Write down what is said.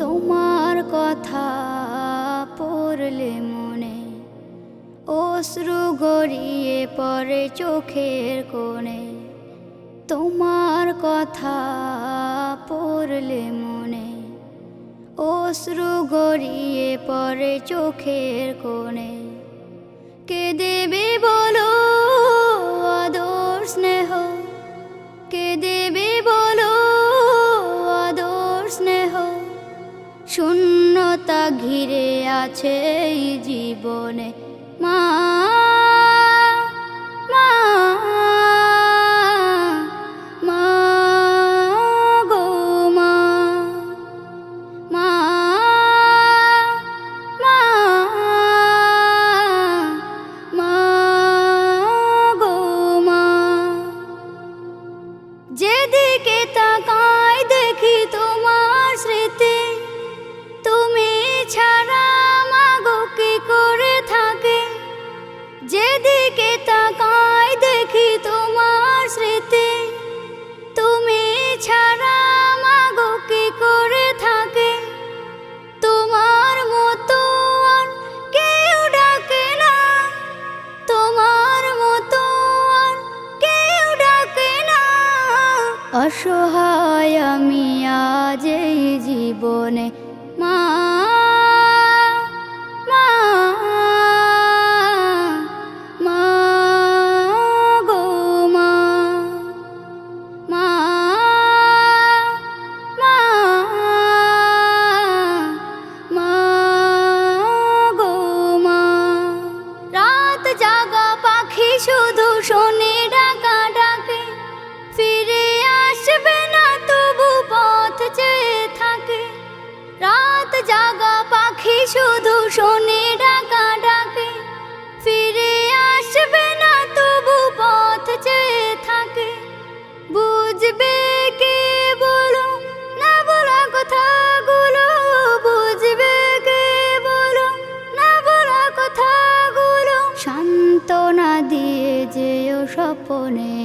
তোমার কথা পড়লে মনে অশ্রু গড়িয়ে পড়ে চোখের কোণে। তোমার কথা পড়লে মনে অশ্রু গড়িয়ে পড়ে চোখের কোণে। কে দেবে বলো? আছে জীবনে। মা যেদিকে তাকাই তাকাই দেখি তোমার স্মৃতি। তুমি ছাড়া মাগো কি করে থাকে? তোমার মতো আর কেউ ডাকে না। তোমার মতো আর কেউ ডাকে না। অসহায় আমি আজ এই জীবনে মা দূষণে ডাকা ডাকে ফিরে আসবে না তবু পথ চেয়ে থাকে। বুঝবে কে বলো না বলা কথাগুলো, বুঝবে কে বলো না বলা কথাগুলো। সান্ত্বনা দিয়ে যেও স্বপনে।